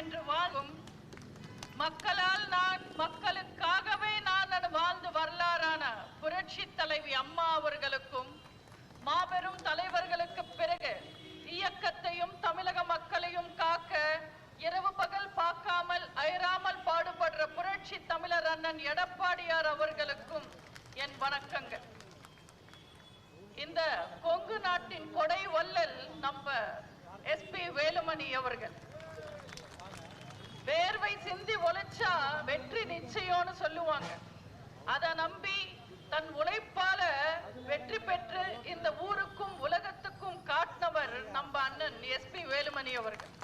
என்று வாழும் மக்களால் நான் மக்களுக்காகவே நான் வாழ்ந்து வரலாறான புரட்சி தலைவி அம்மா அவர்களுக்கும் மாபெரும் தலைவர்களுக்கு பிறகு இயக்கத்தையும் தமிழக மக்களையும் காக்க இரவு பகல் பார்க்காமல் அயராமல் பாடுபடுற புரட்சி தமிழர் அண்ணன் எடப்பாடியார் அவர்களுக்கும் என் வணக்கங்கள். இந்த கொங்கு நாட்டின் கொடை வல்லல் நம்ம எஸ்பி வேலுமணி அவர்கள் வேர்வை சிந்தி உழைச்சா வெற்றி நிச்சயம்னு சொல்லுவாங்க. அதை நம்பி தன் உழைப்பால வெற்றி பெற்று இந்த ஊருக்கும் உலகத்துக்கும் காட்டினவர் நம்ம அண்ணன் எஸ்பி வேலுமணி அவர்கள்.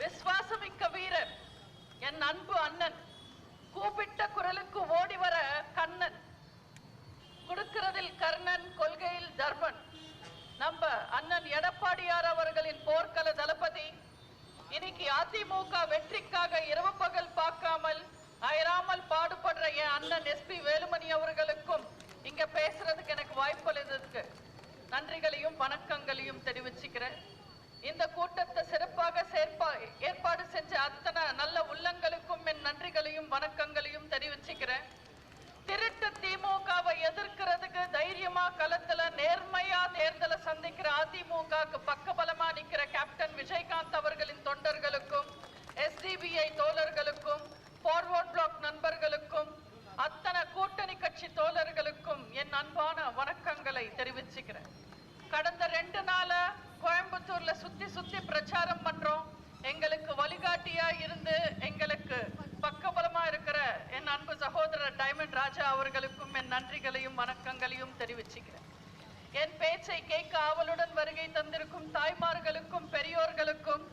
விசுவாசமிக்க வீரர். என் அன்பு அண்ணன் கூப்பிட்ட குரலுக்கு ஓடி வர கண்ணன் கொடுக்கிறதில் கர்ணன் கொள்கையில் தர்மன் நம்ம அண்ணன் எடப்பாடியார் அவர்களின் போர்க்கள தளபதி இன்னைக்கு அதிமுக வெற்றிக்காக இரவு பகல் பார்க்காமல் அயராமல் பாடுபடுற என் அண்ணன் எஸ்பி வேலுமணி அவர்களுக்கும் இங்க பேசுறதுக்கு எனக்கு வாய்ப்பு அளித்ததுக்கு நன்றிகளையும் வணக்கங்களையும் தெரிவிச்சுக்கிறேன் இந்த கூட்டத்தை சிறப்பாக சேர்ப்பா ஏற்பாடு செஞ்ச அத்தனை நல்ல உள்ளங்களுக்கும் என் நன்றிகளையும் வணக்கங்களையும் தெரிவிச்சுக்கிறேன். திருட்டு திமுகவை எதிர்க்கிறதுக்கு தைரியமா களத்துல நேர்மையா தேர்தலை சந்திக்கிற அதிமுகவுக்கு பக்கபலமா நிக்கிற கேப்டன் விஜயகாந்த் அவர்களின் தொண்டர்களுக்கும் எஸ்டிபிஐ தோழர்களுக்கும் ஃபார்வர்ட் பிளாக் நண்பர்களுக்கும் அத்தனை கூட்டணி கட்சி தோழர்களுக்கும் என் அன்பான வணக்கங்களை தெரிவிச்சுக்கிறேன். கடந்த ரெண்டு நாள கோயம்புத்தூர்ல சுத்தி சுத்தி பிரச்சாரம் பண்றோம். எங்களுக்கு வழிகாட்டியா இருந்து எங்களுக்கு பக்கபலமா இருக்கிற என் அன்பு சகோதரர் டைமண்ட் ராஜா அவர்களுக்கும் என் நன்றிகளையும் வணக்கங்களையும் தெரிவிச்சுக்கிறேன். என் பேச்சை கேட்க ஆவலுடன் வருகை தந்திருக்கும் தாய்மார்களுக்கும் பெரியோர்களுக்கும்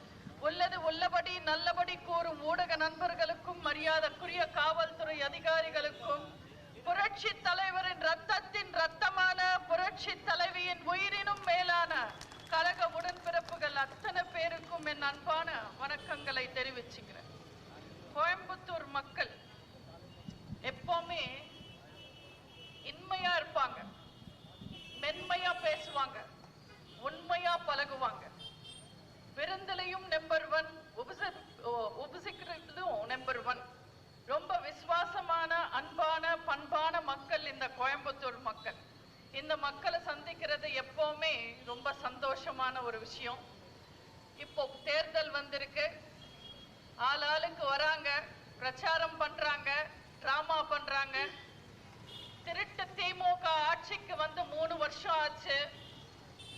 உள்ளது உள்ளபடி நல்லபடி கூறும் ஊடக நண்பர்களுக்கும் மரியாதைக்குரிய காவல்துறை அதிகாரிகளுக்கும் புரட்சி தலைவரின் ரத்தத்தின் ரத்தமான புரட்சி தலைவியின் உயிரினும் மேலான கழக உடன்பிறப்புகள் அத்தனை பேருக்கும் என் அன்பான வணக்கங்களை தெரிவிச்சுக்கிறேன். கோயம்புத்தூர் மக்கள் எப்பவுமே இன்மையா இருப்பாங்க மென்மையா பேசுவாங்க உண்மையா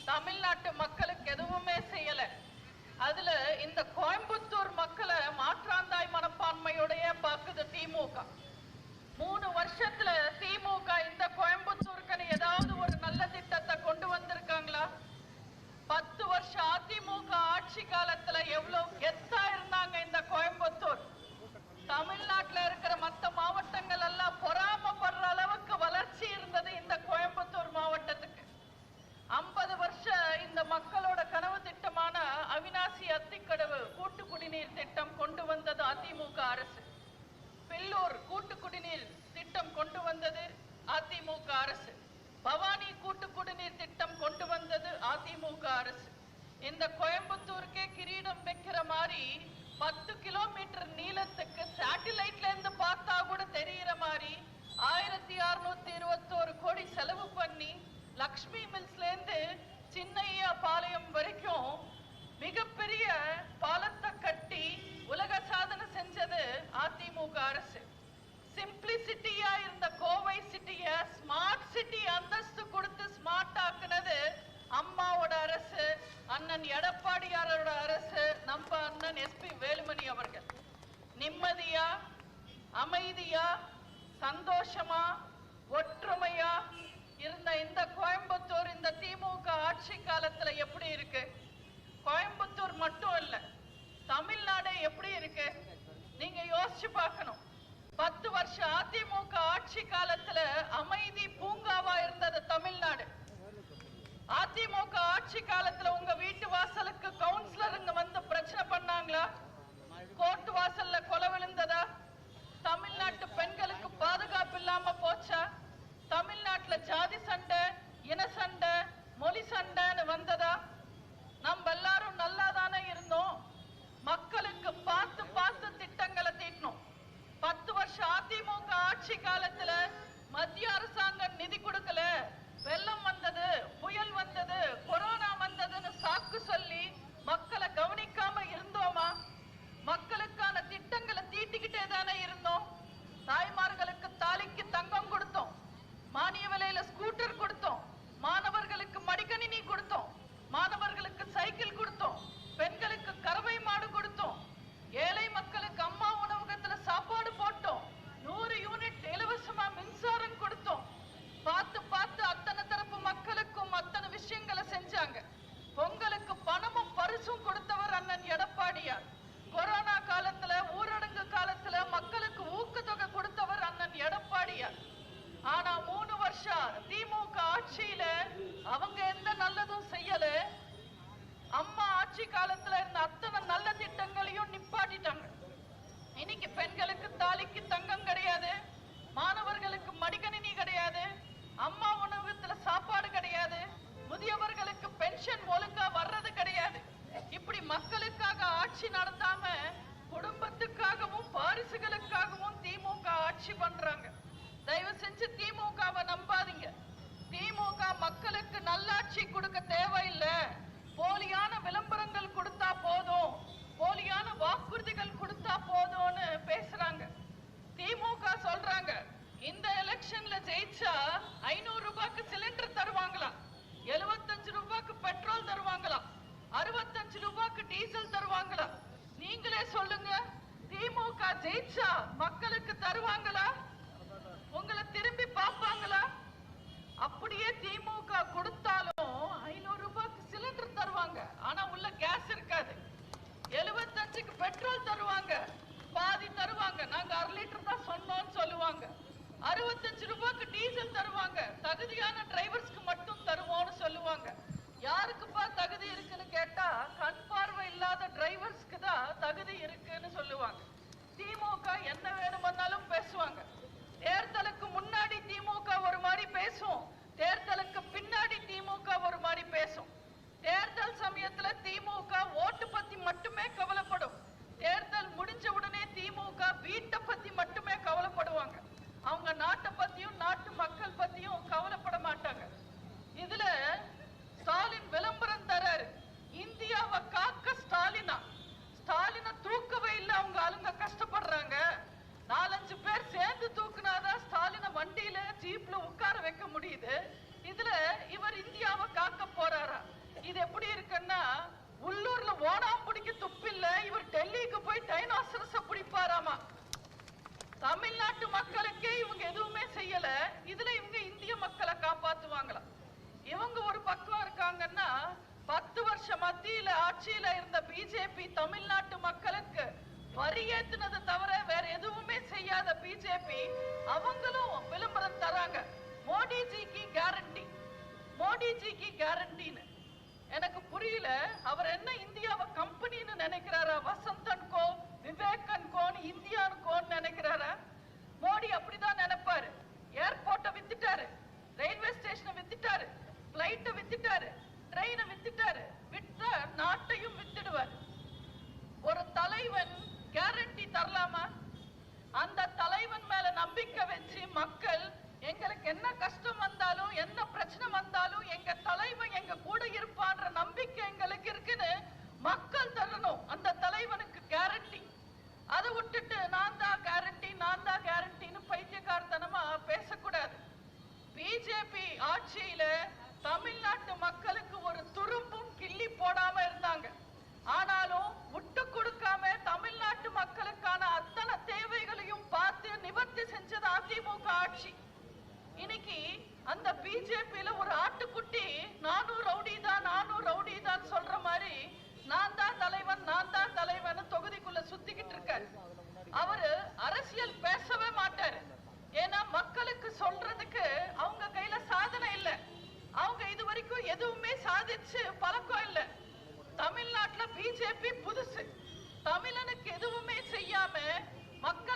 தமிழ்நாட்டு மக்களுக்கு எதுவுமே செய்யல. அதுல இந்த கோயம்புத்தூர் மக்களை மாற்றாந்தாய் மனப்பான்மையுடைய பாக்குது திமுக. மூணு வருஷத்துல திமுக இந்த கோயம்புத்தூருக்குன்னு ஏதாவது ஒரு நல்ல திட்டத்தை கொண்டு வந்திருக்காங்களா? பத்து வருஷம் அதிமுக ஆட்சி காலத்துல எவ்வளவு கெத்தா இருந்தாங்க இந்த கோயம்புத்தூர் தமிழ்நாட்டுல இருக்கிற மத்த மாவட்டங்கள் எல்லாம் பொறாமப்படுற அளவுக்கு வளர்ச்சி இருந்தது இந்த கோயம்புத்தூர் மாவட்டத்துக்கு ஐம்பது வருஷம் இந்த மக்களோட கனவு திட்டமான அவினாசி அத்திக்கடவு கூட்டு குடிநீர் திட்டம் கொண்டு வந்தது அதிமுக அரசு பில்லூர் கூட்டு குடிநீர் திட்டம் கொண்டு வந்தது அதிமுக அரசு பவானி கூட்டு குடிநீர் திட்டம் கொண்டு வந்தது அதிமுக அரசு. இந்த கோயம்புத்தூருக்கே கிரீடம் வைக்கிற மாதிரி பத்து கிலோமீட்டர் நீளத்துக்கு சேட்டிலைட்ல இருந்து பார்த்தா கூட தெரியற மாதிரி ஆயிரத்தி அறுநூத்தி இருபத்தோரு கோடி செலவு பண்ணி லக்ஷ்மி மில்ஸ்ல இருந்து சின்னையா பாளையம் வரைக்கும் மிகப்பெரிய பாலத்தை கட்டி உலக சாதனை செஞ்சது அதிமுக அரசு. சிம்பிளி இருந்த கோவை சிட்டிய ஸ்மார்ட் சிட்டி அந்தஸ்து கொடுத்து ஸ்மார்ட் ஆக்குனது அம்மாவோட அரசு அண்ணன் எடப்பாடியாரோட அரசு நம்ம அண்ணன் எஸ்பி வேலுமணி அவர்கள் நிம்மதியா அமைதியா சந்தோஷமா ஒற்றுமையா இருந்த இந்த கோயம்புத்தூர் இந்த திமுக ஆட்சி காலத்துல எப்படி இருக்கு கோயம்புத்தூர் மட்டும் இல்ல தமிழ்நாடு எப்படி இருக்கு நீங்க யோசிச்சு பார்க்கணும் பத்து வருஷம் அதிமுக ஆட்சி காலத்துல அமைதி பூங்காவா இருந்தது தமிழ்நாடு அதிமுக ஆட்சி காலத்துல உங்க வீட்டு வாசலுக்கு கவுன்சிலருங்க வந்து பிரச்சனை பண்ணாங்களா? கோர்ட் வாசல்ல கொலை விழுந்ததா? தமிழ்நாட்டு பெண்களுக்கு பாதுகாப்பு இல்லாம போச்சா? தமிழ்நாட்டுல ஜாதி சண்டை சொல்லுவாங்க. நாங்க அரை லிட்டர் தான் சொன்னோம்னு சொல்லுவாங்க. அறுபத்தஞ்சு ரூபாய்க்கு டீசல் தருவாங்க. தகுதியான டிரைவர்ஸ்க்கு மட்டும் தருவோம்னு சொல்லுவாங்க. யாருக்குப்பா தகுதி இருக்குன்னு கேட்டா கண் பார்வை இல்லாத டிரைவர்ஸ்க்கு தான் தகுதி இருக்குன்னு சொல்லுவாங்க. திமுக என்ன வேணுமென்னாலும் பேசுவாங்க. தேர்தலுக்கு இது இதுல இவர் இந்தியாவை காக்க போறாரா? இது எப்படி இருக்குன்னா உள்ளூர்ல ஓடாம் பிடிக்க துப்பில்ல இவர் டெல்லிக்கு போய் டைனோசரஸ பிடிப்பாராமா? தமிழ்நாட்டு மக்களுக்கே இவங்க எதுவுமே செய்யல. இதுல இவங்க இந்திய மக்களை காப்பாத்துவாங்களாம். இவங்க ஒரு பக்கம் இருக்காங்கன்னா பத்து வருஷம் மத்தியில ஆட்சியில இருந்த பிஜேபி தமிழ்நாட்டு மக்களுக்கு வரி ஏத்துனதை தவிர வேற எதுவுமே செய்யாத பிஜேபி அவங்களும் விளம்பரம் தராங்க. மோடிஜிக்கு கேரண்டி மோடிஜிக்கு கேரண்டின்னு எனக்கு புரியல அவர் என்ன இந்தியாவை கம்பெனின்னு நினைக்கிறாரா? வசந்தன் கோ விவேகன் கோன் இந்தியான்னு கோன்னு நினைக்கிறாரா? இன்னைக்கு அந்த பிஜேபியில ஒரு ஆட்டுக்குட்டி நானும் ரவுடி நானும் ரவுடி சொல்ற மாதிரி நான் தான் தலைவன் நான் தான் தலைவன் தொகுதிக்குள்ள சுத்திக்கிட்டு இருக்காரு. அவரு அரசியல் பேசவே மாட்டாரு. ஏன்னா மக்களுக்கு சொல்றதுக்கு அவங்க கையில சாதனை இல்லை. அவங்க இது வரைக்கும் எதுவுமே சாதிச்சு பழக்கம் இல்லை. தமிழ்நாட்டுல பிஜேபி புதுசு. தமிழனுக்கு எதுவுமே செய்யாம மக்கள்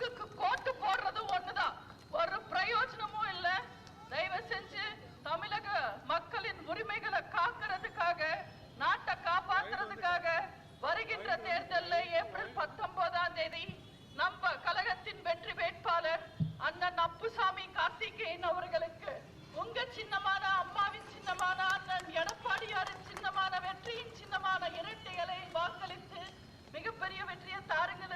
போடுறதும் கோட்டு போடுறது ஒண்ணுதான். ஒரு பிரயோஜனமும் இல்ல. தயவு செஞ்சு தமிழக மக்களின் உரிமைகளை காக்கிறதுக்காக நாட்டை காப்பாத்துறதுக்காக வருகின்ற தேர்தல்ல ஏப்ரல் பத்தொன்பதாம் தேதி நம்ம கழகத்தின் வெற்றி வேட்பாளர் அண்ணன் அப்புசாமி கார்த்திகேயன் அவர்களுக்கு உங்க சின்னமான அம்மாவின் சின்னமான அண்ணன் எடப்பாடியாரின் சின்னமான வெற்றியின் சின்னமான இரட்டை இலையை வாக்களித்து மிகப்பெரிய வெற்றியை தாருங்கள் என்று